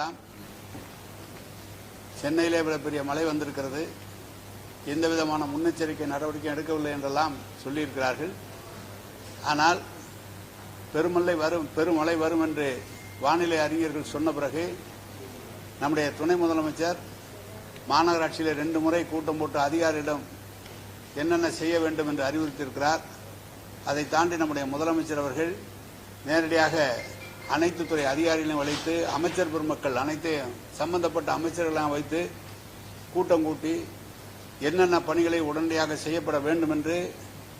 எல்லாம் சென்னையிலே இவ்வளவு பெரிய மழை வந்திருக்கிறது. எந்த விதமான முன்னெச்சரிக்கை நடவடிக்கை எடுக்கவில்லை என்றெல்லாம் சொல்லியிருக்கிறார்கள். ஆனால் பெருமழை வரும் பெருமழை வரும் என்று வானிலை அறிஞர்கள் சொன்ன பிறகு நம்முடைய துணை முதலமைச்சர் மாநகராட்சியில் ரெண்டு முறை கூட்டம் போட்டு அதிகாரியிடம் என்னென்ன செய்ய வேண்டும் என்று அறிவுறுத்தியிருக்கிறார். அதை தாண்டி நம்முடைய முதலமைச்சர் அவர்கள் நேரடியாக அனைத்து துறை அதிகாரிகளையும் வைத்து அமைச்சர் பெருமக்கள் அனைத்து சம்பந்தப்பட்ட அமைச்சர்களெல்லாம் வைத்து கூட்டம் கூட்டி என்னென்ன பணிகளை உடனடியாக செய்யப்பட வேண்டும் என்று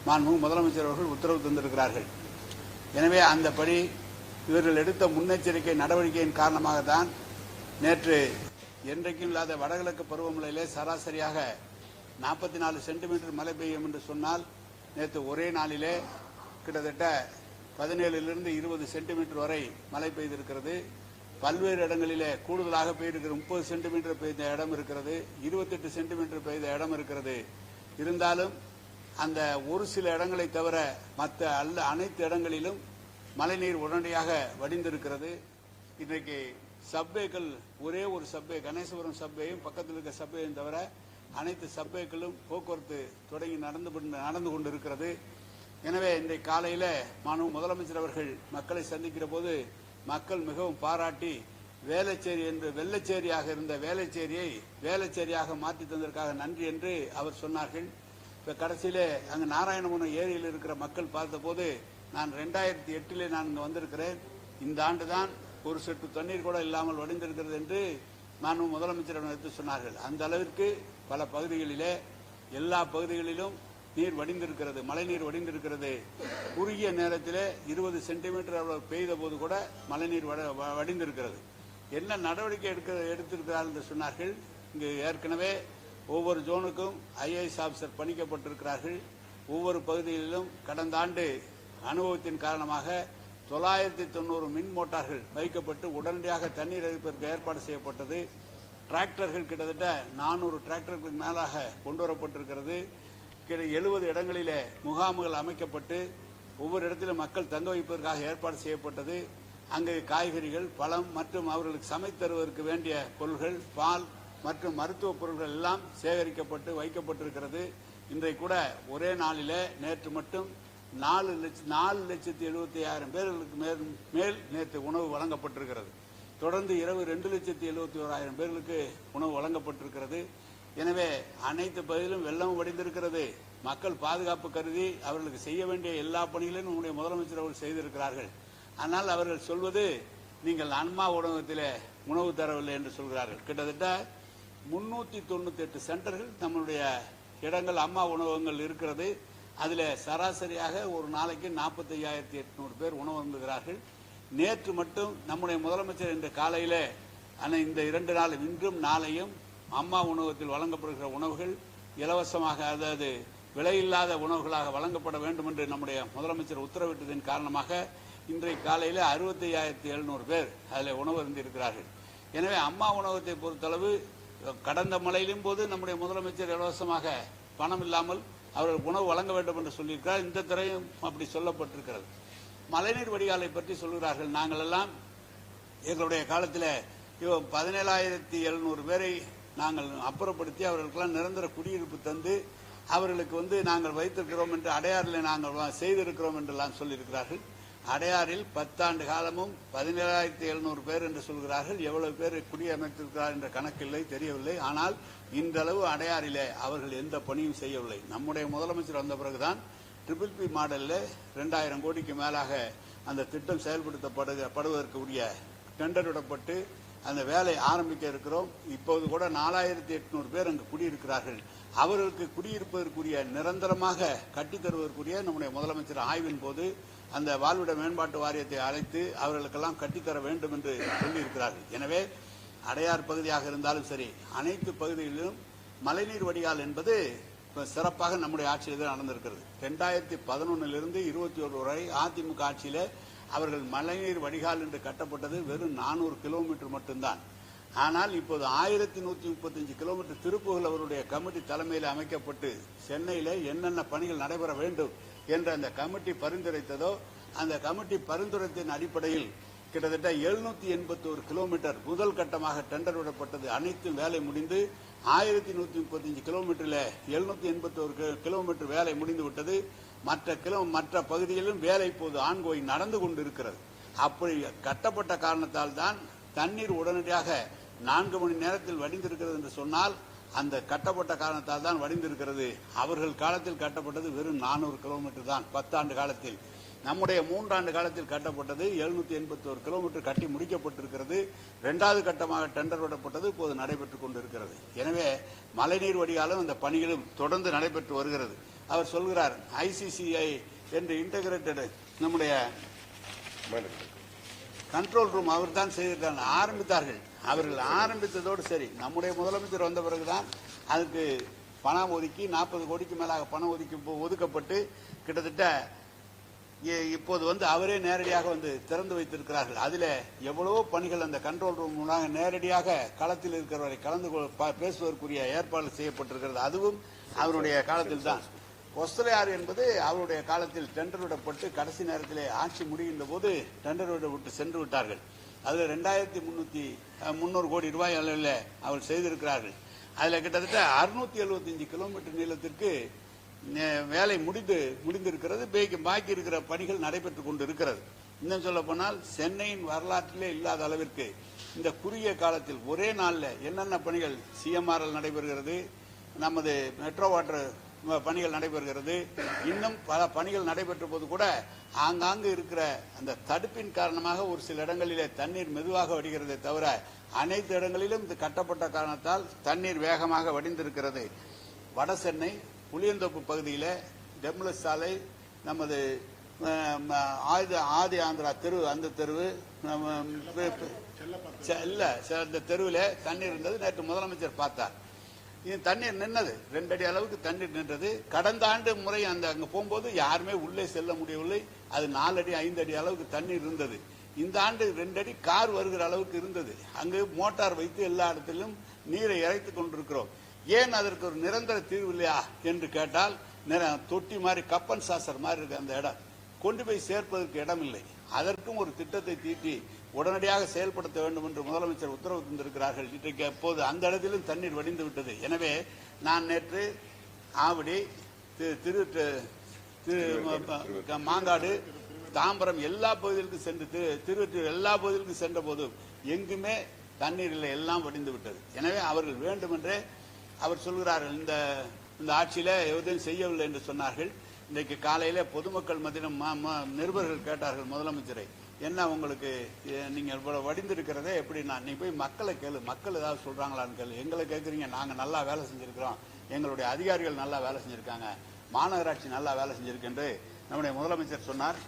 மாண்புமிகு முதலமைச்சர் அவர்கள் உத்தரவு தந்திருக்கிறார்கள். எனவே அந்தபடி இவர்கள் எடுத்த முன்னெச்சரிக்கை நடவடிக்கையின் காரணமாகத்தான் நேற்று என்றைக்கும் இல்லாத வடகிழக்கு பருவமழையிலே சராசரியாக நாற்பத்தி நாலு சென்டிமீட்டர் மழை பெய்யும் என்று சொன்னால் நேற்று ஒரே நாளிலே கிட்டத்தட்ட பதினேழிலிருந்து இருபது சென்டிமீட்டர் வரை மழை பெய்திருக்கிறது. பல்வேறு இடங்களிலே கூடுதலாக பெய்திருக்கிற முப்பது சென்டிமீட்டர் பெய்த இடம் இருக்கிறது. இருபத்தெட்டு சென்டிமீட்டர் பெய்த இடம் இருக்கிறது. இருந்தாலும் அந்த ஒரு சில இடங்களை தவிர மற்ற அல்ல அனைத்து இடங்களிலும் மழைநீர் உடனடியாக வடிந்திருக்கிறது. இன்றைக்கு சப்வேக்கள் ஒரே ஒரு சப்வே கணேசபுரம் சப்வேயும் பக்கத்தில் இருக்க சப்வேயும் தவிர அனைத்து சப்வேக்களும் போக்குவரத்து தொடங்கி நடந்து கொண்டு- நடந்து கொண்டிருக்கிறது. எனவே இன்றைக்கு காலையில மாண்பு முதலமைச்சர் அவர்கள் மக்களை சந்திக்கிற போது மக்கள் மிகவும் பாராட்டி வேலைச்சேரி என்று வெள்ளச்சேரியாக இருந்த வேலைச்சேரியை வேலைச்சேரியாக மாற்றி தந்ததற்காக நன்றி என்று அவர் சொன்னார்கள். இப்ப கடைசியிலே அங்கு நாராயணபுரம் ஏரியில் இருக்கிற மக்கள் பார்த்தபோது நான் ரெண்டாயிரத்தி எட்டிலே நான் இங்கே வந்திருக்கிறேன். இந்த ஆண்டு தான் ஒரு சொட்டு தண்ணீர் கூட இல்லாமல் வடிந்திருக்கிறது என்று நான் முதலமைச்சரிடம் எடுத்து சொன்னார்கள். அந்த அளவிற்கு பல பகுதிகளிலே எல்லா பகுதிகளிலும் நீர் வடிந்திருக்கிறது மழைநீர் வடிந்திருக்கிறது. குறுகிய நேரத்தில் இருபது சென்டிமீட்டர் அளவு பெய்த போது கூட மழைநீர் வடிந்திருக்கிறது. என்ன நடவடிக்கை எடுக்க எடுத்திருக்கிறார் என்று சொன்னார்கள். இங்கு ஏற்கனவே ஒவ்வொரு ஜோனுக்கும் ஐஏஎஸ் ஆபிசர் பணிக்கப்பட்டிருக்கிறார்கள். ஒவ்வொரு பகுதிகளிலும் கடந்த ஆண்டு அனுபவத்தின் காரணமாக தொள்ளாயிரத்தி தொண்ணூறு மின் மோட்டார்கள் வைக்கப்பட்டு உடனடியாக தண்ணீர் எடுப்பதற்கு ஏற்பாடு செய்யப்பட்டது. டிராக்டர்கள் கிட்டத்தட்ட நானூறு டிராக்டர்களுக்கு மேலாக கொண்டு வரப்பட்டிருக்கிறது. எழுபது இடங்களிலே முகாம்கள் அமைக்கப்பட்டு ஒவ்வொரு இடத்திலும் மக்கள் தங்க வைப்பதற்காக ஏற்பாடு செய்யப்பட்டது. அங்கு காய்கறிகள் பழம் மற்றும் அவர்களுக்கு சமைத்து தருவதற்கு வேண்டிய பொருள்கள் பால் மற்றும் மருத்துவ பொருட்கள் எல்லாம் சேகரிக்கப்பட்டு வைக்கப்பட்டிருக்கிறது. இன்றைக்கு கூட ஒரே நாளில நேற்று மட்டும் நாலு லட்சம் நாலு லட்சத்தி எழுபத்தி ஆயிரம் பேர்களுக்கு மேல் மேல் நேற்று உணவு வழங்கப்பட்டிருக்கிறது. தொடர்ந்து இரவு ரெண்டு லட்சத்தி எழுபத்தி ஓராயிரம் பேர்களுக்கு உணவு வழங்கப்பட்டிருக்கிறது. எனவே அனைத்து பகுதியிலும் வெள்ளம் வடிந்திருக்கிறது. மக்கள் பாதுகாப்பு கருதி அவர்களுக்கு செய்ய வேண்டிய எல்லா பணிகளையும் நம்முடைய முதலமைச்சர் அவர்கள் செய்திருக்கிறார்கள். ஆனால் அவர்கள் சொல்வது நீங்கள் அன்மா உணவகத்திலே உணவு தரவில்லை என்று சொல்கிறார்கள். கிட்டத்தட்ட முன்னூத்தி தொண்ணூத்தி எட்டு சென்டர்கள் நம்மளுடைய இடங்கள் அம்மா உணவகங்கள் இருக்கிறது. அதில் சராசரியாக ஒரு நாளைக்கு நாற்பத்தி ஐயாயிரத்தி எட்நூறு பேர் உணவு அருந்துகிறார்கள் நேற்று மட்டும் நம்முடைய முதலமைச்சர் இன்று காலையில் ஆனால் இந்த இரண்டு நாள் இன்றும் நாளையும் அம்மா உணவகத்தில் வழங்கப்படுகிற உணவுகள் இலவசமாக அதாவது விலையில்லாத உணவுகளாக வழங்கப்பட வேண்டும் என்று நம்முடைய முதலமைச்சர் உத்தரவிட்டதன் காரணமாக இன்றைய காலையில் அறுபத்தி ஐயாயிரத்தி எழுநூறு பேர் அதில் உணவு இருந்திருக்கிறார்கள். எனவே அம்மா உணவகத்தை பொறுத்தளவு கடந்த மழையிலும் போது நம்முடைய முதலமைச்சர் இலவசமாக பணம் இல்லாமல் அவர்கள் உணவு வழங்க வேண்டும் என்று சொல்லியிருக்கிறார். இந்த துறையும் அப்படி சொல்லப்பட்டிருக்கிறது. மழைநீர் வடிகாலை பற்றி சொல்கிறார்கள். நாங்கள் எல்லாம் எங்களுடைய காலத்தில் பதினேழாயிரத்தி எழுநூறு பேரை நாங்கள் அப்புறப்படுத்தி அவர்களுக்கெல்லாம் நிரந்தர குடியிருப்பு தந்து அவர்களுக்கு வந்து நாங்கள் வைத்திருக்கிறோம் என்று அடையாறில் நாங்கள் செய்திருக்கிறோம் என்றெல்லாம் சொல்லியிருக்கிறார்கள். அடையாறில் பத்தாண்டு காலமும் பதினேழாயிரத்தி எழுநூறு பேர் என்று சொல்கிறார்கள். எவ்வளவு பேர் குடியமைத்திருக்கிறார் என்ற கணக்கில்லை தெரியவில்லை. ஆனால் இன்றளவு அடையாறிலே அவர்கள் எந்த பணியும் செய்யவில்லை. நம்முடைய முதலமைச்சர் வந்த பிறகுதான் ட்ரிபிள் பி மாடலில் ரெண்டாயிரம் கோடிக்கு மேலாக அந்த திட்டம் செயல்படுத்தப்படுவதற்கு உரிய டெண்டர் விடப்பட்டு அந்த வேலையை ஆரம்பிக்க இருக்கிறோம். இப்போது கூட நாலாயிரத்தி எட்நூறு பேர் அங்கு குடியிருக்கிறார்கள். அவர்களுக்கு குடியிருப்பதற்குரிய நிரந்தரமாக கட்டித்தருவதற்குரிய நம்முடைய முதலமைச்சர் ஆய்வின் போது அந்த வாழ்விட மேம்பாட்டு வாரியத்தை அழைத்து அவர்களுக்கெல்லாம் கட்டித்தர வேண்டும் என்று சொல்லியிருக்கிறார்கள். எனவே அடையார் பகுதியாக இருந்தாலும் சரி அனைத்து பகுதிகளிலும் மழைநீர் வடிகால் என்பது சிறப்பாக நம்முடைய ஆட்சியில் நடந்திருக்கிறது. ரெண்டாயிரத்தி பதினொன்னிலிருந்து இருபத்தி ஒரு வரை அதிமுக ஆட்சியில் அவர்கள் மழைநீர் வடிகால் என்று கட்டப்பட்டது வெறும் நானூறு கிலோமீட்டர் மட்டும்தான். ஆனால் இப்போது ஆயிரத்தி நூத்தி முப்பத்தஞ்சு கிலோமீட்டர் திருப்புகள் அவருடைய கமிட்டி தலைமையில் அமைக்கப்பட்டு சென்னையில என்னென்ன பணிகள் நடைபெற வேண்டும் என்று அந்த கமிட்டி பரிந்துரைத்ததோ அந்த கமிட்டி பரிந்துரைத்தின் அடிப்படையில் கிட்டத்தட்ட எழுநூத்தி எண்பத்தோரு கிலோமீட்டர் முதல் கட்டமாக டெண்டர் விடப்பட்டது. அனைத்தும் வேலை முடிந்து ஆயிரத்தி நூத்தி முப்பத்தஞ்சு கிலோமீட்டர்ல எழுநூத்தி எண்பத்தோரு கிலோமீட்டர் வேலை முடிந்து விட்டது. மற்ற கிலோ மற்ற பகுதிகளிலும் வேலை இப்போது ஆண்கோயில் நடந்து கொண்டு இருக்கிறது அப்படி கட்டப்பட்ட காரணத்தால் தான் தண்ணீர் உடனடியாக நான்கு மணி நேரத்தில் வடிந்திருக்கிறது என்று சொன்னால் அந்த கட்டப்பட்ட காரணத்தால் தான் வடிந்திருக்கிறது. அவர்கள் காலத்தில் கட்டப்பட்டது வெறும் நானூறு கிலோமீட்டர் தான். பத்தாண்டு காலத்தில் நம்முடைய மூன்றாண்டு காலத்தில் கட்டப்பட்டது எழுநூத்தி எண்பத்தோரு கிலோமீட்டர் கட்டி முடிக்கப்பட்டிருக்கிறது. இரண்டாவது கட்டமாக டெண்டர் விடப்பட்டது. இப்போது நடைபெற்றுக் கொண்டிருக்கிறது. எனவே மழைநீர் வடிகாலும் அந்த பணிகளும் தொடர்ந்து நடைபெற்று வருகிறது. அவர் சொல்கிறார் ஐசிசிஐ என்று இன்டகிரேட்டட் நம்முடைய கண்ட்ரோல் ரூம் அவர் தான் செய்திருக்காங்க ஆரம்பித்தார்கள். அவர்கள் ஆரம்பித்ததோடு சரி நம்முடைய முதலமைச்சர் வந்த பிறகுதான் அதுக்கு பணம் ஒதுக்கி நாற்பது கோடிக்கு மேலாக பணம் ஒதுக்கி ஒதுக்கப்பட்டு கிட்டத்தட்ட இப்போது வந்து அவரே நேரடியாக வந்து திறந்து வைத்திருக்கிறார்கள். அதில் எவ்வளவோ பணிகள் அந்த கண்ட்ரோல் ரூம் மூலமாக நேரடியாக களத்தில் இருக்கிறவரை கலந்து கொள்- ப- பேசுவதற்குரிய ஏற்பாடு செய்யப்பட்டிருக்கிறது. அதுவும் அவருடைய காலத்தில் தான். ஒஸ்தலையாறு என்பது அவருடைய காலத்தில் டெண்டர் விடப்பட்டு கடைசி நேரத்திலே ஆட்சி முடிகின்ற போது டெண்டர் விட விட்டு சென்று விட்டார்கள். அதில் ரெண்டாயிரத்தி முன்னூத்தி முன்னூறு முந்நூறு கோடி ரூபாய் அளவில் அவர் செய்திருக்கிறார்கள். அதில் கிட்டத்தட்ட அறுநூத்தி எழுபத்தஞ்சு கிலோமீட்டர் நீளத்திற்கு வேலை முடிந்து முடிந்திருக்கிறது. பாக்கி- பாக்கி இருக்கிற பணிகள் நடைபெற்றுக் கொண்டு இருக்கிறது இன்னும் சொல்ல போனால் சென்னையின் வரலாற்றிலே இல்லாத அளவிற்கு இந்த குறுகிய காலத்தில் ஒரே நாளில் என்னென்ன பணிகள் சிஎம்ஆர்எல் நடைபெறுகிறது நமது மெட்ரோ வாட்டர் பணிகள் நடைபெறுகிறது. இன்னும் பல பணிகள் நடைபெற்ற போது கூட ஆங்காங்கு இருக்கிற அந்த தடுப்பின் காரணமாக ஒரு சில இடங்களிலே தண்ணீர் மெதுவாக வடிகிறதே தவிர அனைத்து இடங்களிலும் இது கட்டப்பட்ட காரணத்தால் தண்ணீர் வேகமாக வடிந்திருக்கிறது. வட சென்னை புளியந்தோப்பு பகுதியில் டெம்லஸ் சாலை நமது ஆயுத ஆதி ஆந்திரா தெரு அந்த தெருவு நம்ம, இல்லை அந்த தெருவில் தண்ணீர் இருந்தது. நேற்று முதலமைச்சர் பார்த்தார். இது தண்ணீர் நின்னது. ரெண்டடி அளவுக்கு தண்ணீர் நின்றது. கடந்த ஆண்டு முறை அந்த அங்க போகும்போது யாருமே உள்ளே செல்ல முடியவில்லை. அது நாலு அடி ஐந்து அடி அளவுக்கு தண்ணீர் இருந்தது. இந்த ஆண்டு ரெண்டடி கார் வருகிற அளவுக்கு இருந்தது. அங்கு மோட்டார் வைத்து எல்லா இடத்திலும் நீரை இறைத்து கொண்டிருக்கிறோம். ஏன் அதற்கு ஒரு நிரந்தர தீர்வு இல்லையா என்று கேட்டால் தொட்டி மாதிரி கப்பன் சாசர் மாதிரி இருக்கு அந்த இடம். கொண்டு போய் சேர்ப்பதற்கு இடம் இல்லை அதற்கும் ஒரு திட்டத்தை தீட்டி உடனடியாக செயல்படுத்த வேண்டும் என்று முதலமைச்சர் உத்தரவு தந்திருக்கிறார்கள். இன்றைக்கு அப்போது அந்த இடத்திலும் தண்ணீர் வடிந்து விட்டது. எனவே நான் நேற்று ஆவடி திரு திரு மாங்காடு தாம்பரம் எல்லா பகுதிகளுக்கும் சென்று திருவற்றூர் எல்லா பகுதிகளுக்கும் சென்ற போது எங்குமே தண்ணீர் இல்லை. எல்லாம் வடிந்து விட்டது. எனவே அவர்கள் வேண்டுமென்றே அவர் சொல்கிறார்கள் இந்த இந்த ஆட்சியில் எதுவும் செய்யவில்லை என்று சொன்னார்கள். இன்றைக்கு காலையில் பொதுமக்கள் மத்தியிலும் நிருபர்கள் கேட்டார்கள் முதலமைச்சரை என்ன உங்களுக்கு நீங்கள் இவ்வளோ வடிந்திருக்கிறதே எப்படி நான் நீ போய் மக்களை கேளு மக்கள் ஏதாவது சொல்கிறாங்களான்னு கேளு. எங்களை கேட்குறீங்க நாங்கள் நல்லா வேலை செஞ்சுருக்கிறோம். எங்களுடைய அதிகாரிகள் நல்லா வேலை செஞ்சுருக்காங்க. மாநகராட்சி நல்லா வேலை செஞ்சிருக்கு என்று நம்முடைய முதலமைச்சர் சொன்னார்.